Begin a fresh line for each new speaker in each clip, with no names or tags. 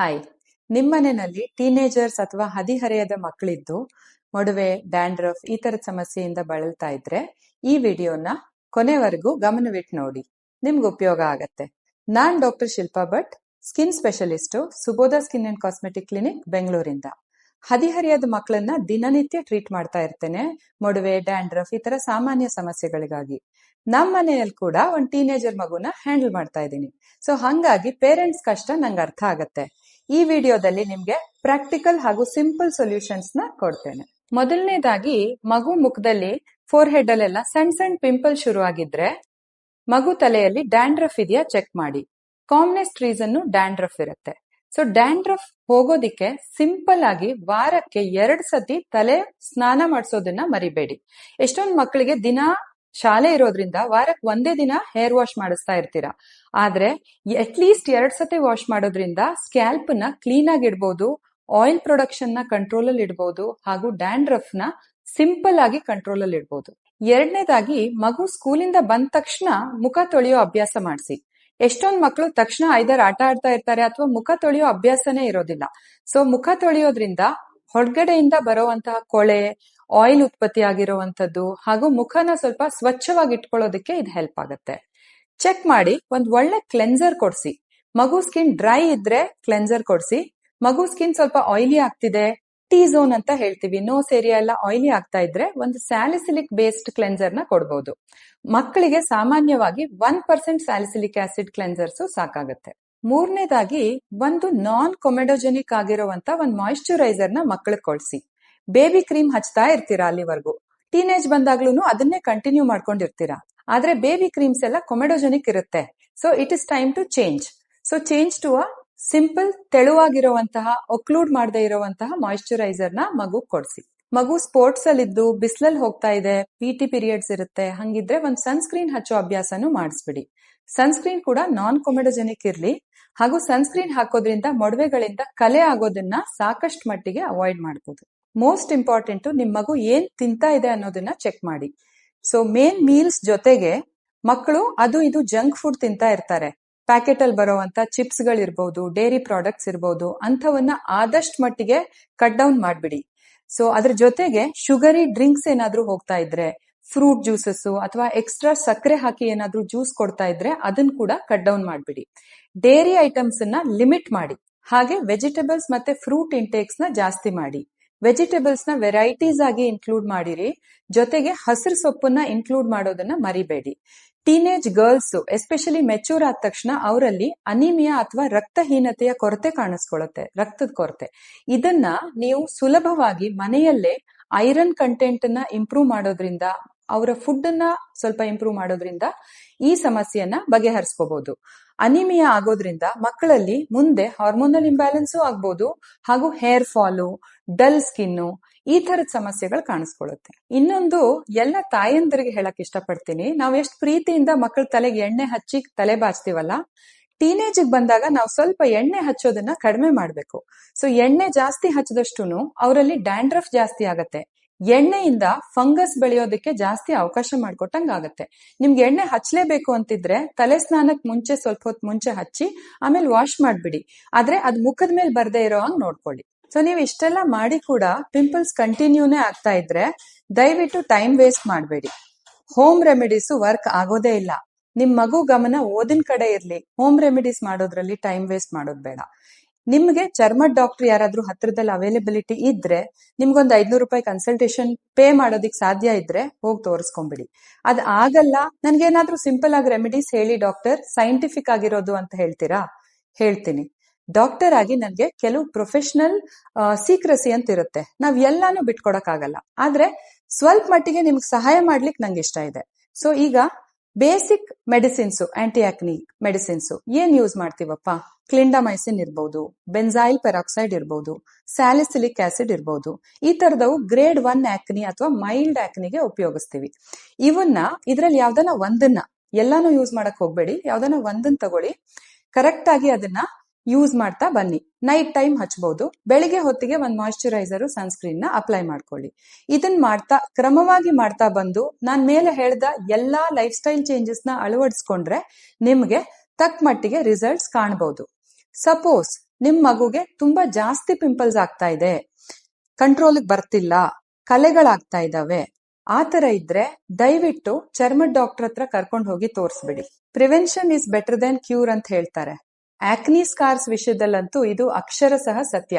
Hi ನಿಮ್ಮನೆಯಲ್ಲಿ teenagers ಅಥವಾ ಹದಿಹರೆಯದ ಮಕ್ಕಳಿದ್ದು ಮೊಡವೆ dandruff ಈ ತರದ ಸಮಸ್ಯೆಯಿಂದ ಬಳಲ್ತಾ ಇದ್ರೆ ಈ ವಿಡಿಯೋನ ಕೊನೆವರೆಗೂ ಗಮನವಿಟ್ಟು ನೋಡಿ. ನಿಮ್ಗೆ ಉಪಯೋಗ ಆಗತ್ತೆ. ನಾನ್ doctor Shilpa Bhat, skin specialist Subodha skin and cosmetic clinic ಬೆಂಗಳೂರಿಂದ. ಹದಿಹರೆಯದ ಮಕ್ಕಳನ್ನ ದಿನನಿತ್ಯ ಟ್ರೀಟ್ ಮಾಡ್ತಾ ಇರ್ತೇನೆ ಮೊಡವೆ ಡ್ಯಾಂಡ್ರಫ್ ಈ ತರ ಸಾಮಾನ್ಯ ಸಮಸ್ಯೆಗಳಿಗಾಗಿ. ನಮ್ಮ ಮನೆಯಲ್ಲಿ ಕೂಡ ಒಂದು ಟೀನೇಜರ್ ಮಗುನ ಹ್ಯಾಂಡಲ್ ಮಾಡ್ತಾ ಇದ್ದೀನಿ. ಸೊ ಹಂಗಾಗಿ ಪೇರೆಂಟ್ಸ್ ಕಷ್ಟ ನಂಗೆ ಅರ್ಥ ಆಗತ್ತೆ. ಈ ವಿಡಿಯೋದಲ್ಲಿ ನಿಮ್ಗೆ ಪ್ರಾಕ್ಟಿಕಲ್ ಹಾಗೂ ಸಿಂಪಲ್ ಸೊಲ್ಯೂಷನ್ಸ್ನ ಕೊಡ್ತೇನೆ. ಮೊದಲನೇದಾಗಿ, ಮಗು ಮುಖದಲ್ಲಿ ಫೋರ್ ಹೆಡ್ ಅಲ್ಲೆಲ್ಲ ಸಣ್ಣ ಸಣ್ಣ ಪಿಂಪಲ್ ಶುರು ಆಗಿದ್ರೆ ಮಗು ತಲೆಯಲ್ಲಿ ಡ್ಯಾಂಡ್ರಫ್ ಇದೆಯಾ ಚೆಕ್ ಮಾಡಿ. ಕಾಮ್ನೆಸ್ಟ್ ರೀಸನ್ ಡ್ಯಾಂಡ್ರಫ್ ಇರುತ್ತೆ. ಸೊ, ಡ್ಯಾಂಡ್ರಫ್ ಹೋಗೋದಿಕ್ಕೆ ಸಿಂಪಲ್ ಆಗಿ ವಾರಕ್ಕೆ ಎರಡ್ ಸತಿ ತಲೆ ಸ್ನಾನ ಮಾಡಿಸೋದನ್ನ ಮರಿಬೇಡಿ. ಎಷ್ಟೊಂದು ಮಕ್ಕಳಿಗೆ ದಿನ ಶಾಲೆ ಇರೋದ್ರಿಂದ ವಾರಕ್ಕೆ ಒಂದೇ ದಿನ ಹೇರ್ ವಾಶ್ ಮಾಡಿಸ್ತಾ ಇರ್ತೀರಾ. ಆದ್ರೆ ಅಟ್ಲೀಸ್ಟ್ ಎರಡ್ ಸತಿ ವಾಶ್ ಮಾಡೋದ್ರಿಂದ ಸ್ಕ್ಯಾಲ್ಪ್ನ ಕ್ಲೀನ್ ಆಗಿ ಇಡ್ಬೋದು ಆಯಿಲ್ ಪ್ರೊಡಕ್ಷನ್ನ ಕಂಟ್ರೋಲ್ ಅಲ್ಲಿ ಇಡ್ಬೋದು, ಹಾಗೂ ಡ್ಯಾಂಡ್ರಫ್ನ ಸಿಂಪಲ್ ಆಗಿ ಕಂಟ್ರೋಲ್ ಅಲ್ಲಿ ಇಡ್ಬೋದು. ಎರಡನೇದಾಗಿ ಮಗು ಸ್ಕೂಲಿಂದ ಬಂದ ತಕ್ಷಣ ಮುಖ ತೊಳೆಯೋ ಅಭ್ಯಾಸ ಮಾಡಿಸಿ. ಎಷ್ಟೊಂದ್ ಮಕ್ಕಳು ತಕ್ಷಣ ಐದರ್ ಆಟ ಆಡ್ತಾ ಇರ್ತಾರೆ ಅಥವಾ ಮುಖ ತೊಳೆಯೋ ಅಭ್ಯಾಸನೇ ಇರೋದಿಲ್ಲ. ಸೊ ಮುಖ ತೊಳೆಯೋದ್ರಿಂದ ಹೊರಗಡೆಯಿಂದ ಬರುವಂತಹ ಕೊಳೆ ಆಯಿಲ್ ಉತ್ಪತ್ತಿ ಆಗಿರುವಂತದ್ದು ಹಾಗೂ ಮುಖನ ಸ್ವಲ್ಪ ಸ್ವಚ್ಛವಾಗಿ ಇಟ್ಕೊಳ್ಳೋದಕ್ಕೆ ಇದು ಹೆಲ್ಪ್ ಆಗುತ್ತೆ. ಚೆಕ್ ಮಾಡಿ, ಒಂದ್ ಒಳ್ಳೆ ಕ್ಲೆನ್ಸರ್ ಕೊಡ್ಸಿ. ಮಗು ಸ್ಕಿನ್ ಡ್ರೈ ಇದ್ರೆ ಕ್ಲೆನ್ಸರ್ ಕೊಡ್ಸಿ. ಮಗು ಸ್ಕಿನ್ ಸ್ವಲ್ಪ ಆಯಿಲಿ ಆಗ್ತಿದೆ ಟಿ ಝೋನ್ ಅಂತ ಹೇಳ್ತೀವಿ. ನೋಸ್ ಏರಿಯಾ ಎಲ್ಲ ಆಯಿಲಿ ಆಗ್ತಾ ಇದ್ರೆ ಒಂದು ಸ್ಯಾಲಿಸಿಲಿಕ್ ಬೇಸ್ಡ್ ಕ್ಲೆನ್ಸರ್ನ ಕೊಡಬಹುದು ಮಕ್ಕಳಿಗೆ ಸಾಮಾನ್ಯವಾಗಿ one percent salicylic acid cleansers ಸಾಕಾಗುತ್ತೆ. ಮೂರನೇದಾಗಿ, ಒಂದು ನಾನ್ ಕೊಮೆಡೋಜೆನಿಕ್ ಆಗಿರುವಂತ ಒಂದು ಮಾಯಿಶ್ಚರೈಸರ್ನ ಮಕ್ಕಳಿಗೆ ಕೊಡ್ಸಿ. ಬೇಬಿ ಕ್ರೀಮ್ ಹಚ್ತಾ ಇರ್ತೀರಾ ಅಲ್ಲಿವರೆಗೂ? ಟೀನೇಜ್ ಬಂದಾಗ್ಲೂ ಅದನ್ನೇ ಕಂಟಿನ್ಯೂ ಮಾಡ್ಕೊಂಡಿರ್ತೀರಾ? ಆದ್ರೆ ಬೇಬಿ ಕ್ರೀಮ್ಸ್ ಎಲ್ಲ ಕೊಮೆಡೋಜೆನಿಕ್ ಇರುತ್ತೆ. So it is time to change so change to a simple ತೆಳುವಾಗಿರುವಂತಹ occlude ಮಾಡದೇ ಇರುವಂತಹ ಮಾಯಿಶ್ಚರೈಸರ್ನ ಮಗು ಕೊಡ್ಸಿ. ಮಗು ಸ್ಪೋರ್ಟ್ಸ್ ಅಲ್ಲಿ ಇದ್ದು ಬಿಸಿಲಲ್ಲಿ ಹೋಗ್ತಾ ಇದೆ ಪಿ ಟಿ ಪೀರಿಯಡ್ಸ್ ಇರುತ್ತೆ. ಹಂಗಿದ್ರೆ ಒಂದ್ ಸನ್ಸ್ಕ್ರೀನ್ ಹಚ್ಚೋ ಅಭ್ಯಾಸನೂ ಮಾಡಿಸ್ಬಿಡಿ. ಸನ್ಸ್ಕ್ರೀನ್ ಕೂಡ ನಾನ್ ಕೊಮೆಡೋಜೆನಿಕ್ ಇರ್ಲಿ. ಹಾಗೂ ಸನ್ಸ್ಕ್ರೀನ್ ಹಾಕೋದ್ರಿಂದ, ಮೊಡವೆಗಳಿಂದ ಕಲೆ ಆಗೋದನ್ನ ಸಾಕಷ್ಟು ಮಟ್ಟಿಗೆ ಅವಾಯ್ಡ್ ಮಾಡಬಹುದು ಮೋಸ್ಟ್ ಇಂಪಾರ್ಟೆಂಟ್ ನಿಮ್ ಮಗು ಏನ್ ತಿಂತಾ ಇದೆ ಅನ್ನೋದನ್ನ ಚೆಕ್ ಮಾಡಿ. ಸೊ ಮೇನ್ ಮೀಲ್ಸ್ ಜೊತೆಗೆ ಮಕ್ಕಳು ಅದು ಇದು ಜಂಕ್ ಫುಡ್ ತಿಂತಾ ಇರ್ತಾರೆ. ಪ್ಯಾಕೆಟ್ ಅಲ್ಲಿ ಬರುವಂತ ಚಿಪ್ಸ್ ಗಳಿರ್ಬಹುದು ಡೇರಿ ಪ್ರಾಡಕ್ಟ್ಸ್ ಇರ್ಬಹುದು ಅಂಥವನ್ನ ಆದಷ್ಟು ಮಟ್ಟಿಗೆ ಕಟ್ ಡೌನ್ ಮಾಡ್ಬಿಡಿ. ಸೊ ಅದ್ರ ಜೊತೆಗೆ ಶುಗರಿ ಡ್ರಿಂಕ್ಸ್ ಏನಾದ್ರೂ ಹೋಗ್ತಾ ಇದ್ರೆ ಫ್ರೂಟ್ ಜ್ಯೂಸಸ್ ಅಥವಾ ಎಕ್ಸ್ಟ್ರಾ ಸಕ್ಕರೆ ಹಾಕಿ ಏನಾದ್ರೂ ಜ್ಯೂಸ್ ಕೊಡ್ತಾ ಇದ್ರೆ ಅದನ್ನ ಕೂಡ ಕಟ್ ಡೌನ್ ಮಾಡ್ಬಿಡಿ. ಡೇರಿ ಐಟಮ್ಸ್ನ ಲಿಮಿಟ್ ಮಾಡಿ. ಹಾಗೆ ವೆಜಿಟೇಬಲ್ಸ್ ಮತ್ತೆ ಫ್ರೂಟ್ ಇಂಟೇಕ್ಸ್ನ ಜಾಸ್ತಿ ಮಾಡಿ. ವೆಜಿಟೇಬಲ್ಸ್ನ ವೆರೈಟೀಸ್ ಆಗಿ ಇನ್ಕ್ಲೂಡ್ ಮಾಡಿರಿ. ಜೊತೆಗೆ ಹಸಿರು ಸೊಪ್ಪನ್ನ ಇನ್ಕ್ಲೂಡ್ ಮಾಡೋದನ್ನ ಮರಿಬೇಡಿ. ಟೀನೇಜ್ ಗರ್ಲ್ಸ್ ಎಸ್ಪೆಷಲಿ ಮೆಚೂರ್ ಆದ ತಕ್ಷಣ ಅವರಲ್ಲಿ ಅನಿಮಿಯಾ ಅಥವಾ ರಕ್ತಹೀನತೆಯ ಕೊರತೆ ಕಾಣಿಸ್ಕೊಳ್ಳುತ್ತೆ ರಕ್ತದ ಕೊರತೆ. ಇದನ್ನ ನೀವು ಸುಲಭವಾಗಿ ಮನೆಯಲ್ಲೇ ಐರನ್ ಕಂಟೆಂಟ್ನ ಇಂಪ್ರೂವ್ ಮಾಡೋದ್ರಿಂದ, ಅವರ ಫುಡ್ ಅನ್ನ ಸ್ವಲ್ಪ ಇಂಪ್ರೂವ್ ಮಾಡೋದ್ರಿಂದ ಈ ಸಮಸ್ಯೆಯನ್ನ ಬಗೆಹರಿಸ್ಕೋಬಹುದು ಅನಿಮಿಯಾ ಆಗೋದ್ರಿಂದ ಮಕ್ಕಳಲ್ಲಿ ಮುಂದೆ ಹಾರ್ಮೋನಲ್ ಇಂಬ್ಯಾಲೆನ್ಸು ಆಗ್ಬೋದು ಹಾಗೂ ಹೇರ್ ಫಾಲು ಡಲ್ ಸ್ಕಿನ್ನು ಈ ತರದ ಸಮಸ್ಯೆಗಳು ಕಾಣಿಸ್ಕೊಳ್ಳುತ್ತೆ. ಇನ್ನೊಂದು ಎಲ್ಲ ತಾಯಂದರಿಗೆ ಹೇಳಕ್ ಇಷ್ಟಪಡ್ತೀನಿ. ನಾವ್ ಎಷ್ಟು ಪ್ರೀತಿಯಿಂದ ಮಕ್ಕಳ ತಲೆಗೆ ಎಣ್ಣೆ ಹಚ್ಚಿ ತಲೆ ಬಾಚ್ತೀವಲ್ಲ ಟೀನೇಜ್ ಬಂದಾಗ ನಾವು ಸ್ವಲ್ಪ ಎಣ್ಣೆ ಹಚ್ಚೋದನ್ನ ಕಡಿಮೆ ಮಾಡಬೇಕು. ಸೊ ಎಣ್ಣೆ ಜಾಸ್ತಿ ಹಚ್ಚದಷ್ಟು ಅವರಲ್ಲಿ ಡ್ಯಾಂಡ್ರಫ್ ಜಾಸ್ತಿ ಆಗತ್ತೆ. ಎಣ್ಣೆಯಿಂದ ಫಂಗಸ್ ಬೆಳೆಯೋದಕ್ಕೆ ಜಾಸ್ತಿ ಅವಕಾಶ ಮಾಡ್ಕೊಟ್ಟಂಗ್ ಆಗತ್ತೆ ನಿಮ್ಗೆ ಎಣ್ಣೆ ಹಚ್ಚಲೇಬೇಕು ಅಂತಿದ್ರೆ ತಲೆ ಸ್ನಾನಕ್ ಮುಂಚೆ ಸ್ವಲ್ಪ ಹೊತ್ತು ಮುಂಚೆ ಹಚ್ಚಿ, ಆಮೇಲೆ ವಾಶ್ ಮಾಡ್ಬಿಡಿ. ಆದ್ರೆ ಅದ್ ಮುಖದ ಮೇಲೆ ಬರ್ದೇ ಇರೋ ಹಂಗ್ ನೋಡ್ಕೊಳ್ಳಿ. ಸೊ ನೀವು ಇಷ್ಟೆಲ್ಲ ಮಾಡಿ ಕೂಡ ಪಿಂಪಲ್ಸ್ ಕಂಟಿನ್ಯೂನೇ ಆಗ್ತಾ ಇದ್ರೆ ದಯವಿಟ್ಟು ಟೈಮ್ ವೇಸ್ಟ್ ಮಾಡಬೇಡಿ. ಹೋಮ್ ರೆಮಿಡೀಸ್ ವರ್ಕ್ ಆಗೋದೇ ಇಲ್ಲ. ನಿಮ್ ಮಗು ಗಮನ ಓದಿನ ಕಡೆ ಇರ್ಲಿ. ಹೋಮ್ ರೆಮಿಡೀಸ್ ಮಾಡೋದ್ರಲ್ಲಿ ಟೈಮ್ ವೇಸ್ಟ್ ಮಾಡೋದ್ ಬೇಡ. ನಿಮ್ಗೆ ಚರ್ಮ ಡಾಕ್ಟರ್ ಯಾರಾದ್ರೂ ಹತ್ರದಲ್ಲಿ ಅವೈಲೇಬಿಲಿಟಿ ಇದ್ರೆ ನಿಮ್ಗೊಂದು ಐದ್ನೂರು ರೂಪಾಯಿ ಕನ್ಸಲ್ಟೇಷನ್ ಪೇ ಮಾಡೋದಿಕ್ ಸಾಧ್ಯ ಇದ್ರೆ ಹೋಗಿ ತೋರಿಸ್ಕೊಂಬಿಡಿ. ಅದ್ ಆಗಲ್ಲ, ನನ್ಗೇನಾದ್ರೂ ಸಿಂಪಲ್ ಆಗಿ ರೆಮಿಡೀಸ್ ಹೇಳಿ ಡಾಕ್ಟರ್ ಸೈಂಟಿಫಿಕ್ ಆಗಿರೋದು ಅಂತ ಹೇಳ್ತೀರಾ? ಹೇಳ್ತೀನಿ. ಡಾಕ್ಟರ್ ಆಗಿ ನನ್ಗೆ ಕೆಲವು ಪ್ರೊಫೆಷನಲ್ ಸೀಕ್ರಸಿ ಅಂತ ಇರುತ್ತೆ. ನಾವ್ ಎಲ್ಲಾನು ಬಿಟ್ಕೊಡಕ್ ಆಗಲ್ಲ ಆದ್ರೆ ಸ್ವಲ್ಪ ಮಟ್ಟಿಗೆ ನಿಮ್ಗೆ ಸಹಾಯ ಮಾಡ್ಲಿಕ್ಕೆ ನಂಗೆ ಇಷ್ಟ ಇದೆ. ಸೊ ಈಗ basic medicines anti acne medicines ಏನ್ ಯೂಸ್ ಮಾಡ್ತೀವಪ್ಪ? ಕ್ಲಿಂಡಮೈಸಿನ್ ಇರ್ಬಹುದು ಬೆನ್ಸೈಲ್ ಪೆರಾಕ್ಸೈಡ್ ಇರ್ಬಹುದು ಸ್ಯಾಲಿಸಿಲಿಕ್ ಆಸಿಡ್ ಇರ್ಬಹುದು ಈ ತರದವು ಗ್ರೇಡ್ ಒನ್ ಆಕ್ನಿ ಅಥವಾ ಮೈಲ್ಡ್ ಆಕ್ನಿಗೆ ಉಪಯೋಗಿಸ್ತೀವಿ. ಇವನ್ನ, ಇದ್ರಲ್ಲಿ ಯಾವ್ದನ ಒಂದನ್ನ, ಎಲ್ಲಾನು ಯೂಸ್ ಮಾಡಕ್ ಹೋಗ್ಬೇಡಿ. ಯಾವ್ದನ ಒಂದನ್ನ ತಗೊಳ್ಳಿ. ಕರೆಕ್ಟ್ ಆಗಿ ಅದನ್ನ ಯೂಸ್ ಮಾಡ್ತಾ ಬನ್ನಿ. ನೈಟ್ ಟೈಮ್ ಹಚ್ಬಹುದು ಬೆಳಿಗ್ಗೆ ಹೊತ್ತಿಗೆ ಒಂದು ಮಾಯಿಶ್ಚರೈಸರ್ ಸನ್ಸ್ಕ್ರೀನ್ನ ಅಪ್ಲೈ ಮಾಡ್ಕೊಳ್ಳಿ. ಇದನ್ ಮಾಡ್ತಾ, ಕ್ರಮವಾಗಿ ಮಾಡ್ತಾ ಬಂದು, ನಾನ್ ಮೇಲೆ ಹೇಳ್ದ ಎಲ್ಲಾ ಲೈಫ್ ಸ್ಟೈಲ್ ಚೇಂಜಸ್ನ ಅಳವಡಿಸ್ಕೊಂಡ್ರೆ ನಿಮ್ಗೆ ತಕ್ಕ ಮಟ್ಟಿಗೆ ರಿಸಲ್ಟ್ಸ್ ಕಾಣಬಹುದು ಸಪೋಸ್ ನಿಮ್ ಮಗುಗೆ ತುಂಬಾ ಜಾಸ್ತಿ ಪಿಂಪಲ್ಸ್ ಆಗ್ತಾ ಇದೆ. ಕಂಟ್ರೋಲ್ಗೆ ಬರ್ತಿಲ್ಲ. ಕಲೆಗಳಾಗ್ತಾ ಇದಾವೆ. ಆತರ ತರ ಇದ್ರೆ ದಯವಿಟ್ಟು ಚರ್ಮ ಡಾಕ್ಟರ್ ಹತ್ರ ಕರ್ಕೊಂಡು ಹೋಗಿ ತೋರಿಸ್ಬಿಡಿ. Prevention is better than cure ಅಂತ ಹೇಳ್ತಾರೆ. ಆಕ್ನಿ ಸ್ಕಾರ್ಸ್ ವಿಷಯದಲ್ಲಂತೂ ಇದು ಅಕ್ಷರ ಸಹ ಸತ್ಯ.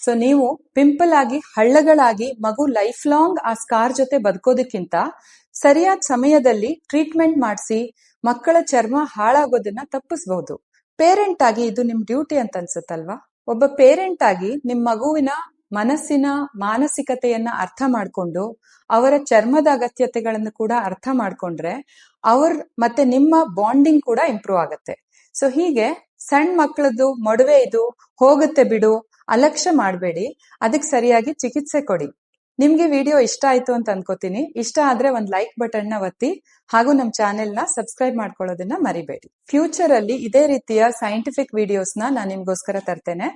ಸೊ ನೀವು ಪಿಂಪಲ್ ಆಗಿ, ಹಳ್ಳಗಳಾಗಿ, ಮಗು ಲೈಫ್ ಲಾಂಗ್ ಆ ಸ್ಕಾರ್ ಜೊತೆ ಬದುಕೋದಕ್ಕಿಂತ ಸರಿಯಾದ ಸಮಯದಲ್ಲಿ ಟ್ರೀಟ್ಮೆಂಟ್ ಮಾಡಿಸಿ, ಮಕ್ಕಳ ಚರ್ಮ ಹಾಳಾಗೋದನ್ನ ತಪ್ಪಿಸಬಹುದು. ಪೇರೆಂಟ್ ಆಗಿ ಇದು ನಿಮ್ ಡ್ಯೂಟಿ ಅಂತ ಅನ್ಸುತ್ತಲ್ವಾ? ಒಬ್ಬ ಪೇರೆಂಟ್ ಆಗಿ ನಿಮ್ ಮಗುವಿನ ಮನಸ್ಸಿನ ಮಾನಸಿಕತೆಯನ್ನ ಅರ್ಥ ಮಾಡ್ಕೊಂಡು, ಅವರ ಚರ್ಮದ ಅಗತ್ಯತೆಗಳನ್ನು ಕೂಡ ಅರ್ಥ ಮಾಡ್ಕೊಂಡ್ರೆ, ಅವ್ರ ಮತ್ತೆ ನಿಮ್ಮ ಬಾಂಡಿಂಗ್ ಕೂಡ ಇಂಪ್ರೂವ್ ಆಗುತ್ತೆ. ಸೊ ಹೀಗೆ ಸಣ್ಣ ಮಕ್ಕಳದ್ದು ಮೊಡವೆ ಇದು ಹೋಗುತ್ತೆ ಬಿಡು, ಅಲಕ್ಷ್ಯ ಮಾಡಬೇಡಿ, ಅದಕ್ಕೆ ಸರಿಯಾಗಿ ಚಿಕಿತ್ಸೆ ಕೊಡಿ. ನಿಮ್ಗೆ ವಿಡಿಯೋ ಇಷ್ಟ ಆಯ್ತು ಅಂತ ಅನ್ಕೋತೀನಿ. ಇಷ್ಟ ಆದ್ರೆ ಒಂದ್ ಲೈಕ್ ಬಟನ್ನ ಒತ್ತಿ, ಹಾಗೂ ನಮ್ ಚಾನೆಲ್ನ ಸಬ್ಸ್ಕ್ರೈಬ್ ಮಾಡ್ಕೊಳ್ಳೋದನ್ನ ಮರಿಬೇಡಿ. ಫ್ಯೂಚರ್ ಅಲ್ಲಿ ಇದೇ ರೀತಿಯ ಸೈಂಟಿಫಿಕ್ ವಿಡಿಯೋಸ್ನ ನಾನು ನಿಮ್ಗೋಸ್ಕರ ತರ್ತೇನೆ.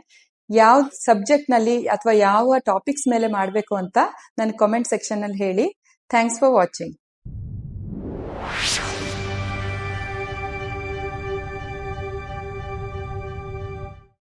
ಯಾವ ಸಬ್ಜೆಕ್ಟ್ನಲ್ಲಿ ಅಥವಾ ಯಾವ ಟಾಪಿಕ್ಸ್ ಮೇಲೆ ಮಾಡಬೇಕು ಅಂತ ನನ್ ಕಾಮೆಂಟ್ ಸೆಕ್ಷನ್ ಅಲ್ಲಿ ಹೇಳಿ. Thanks for watching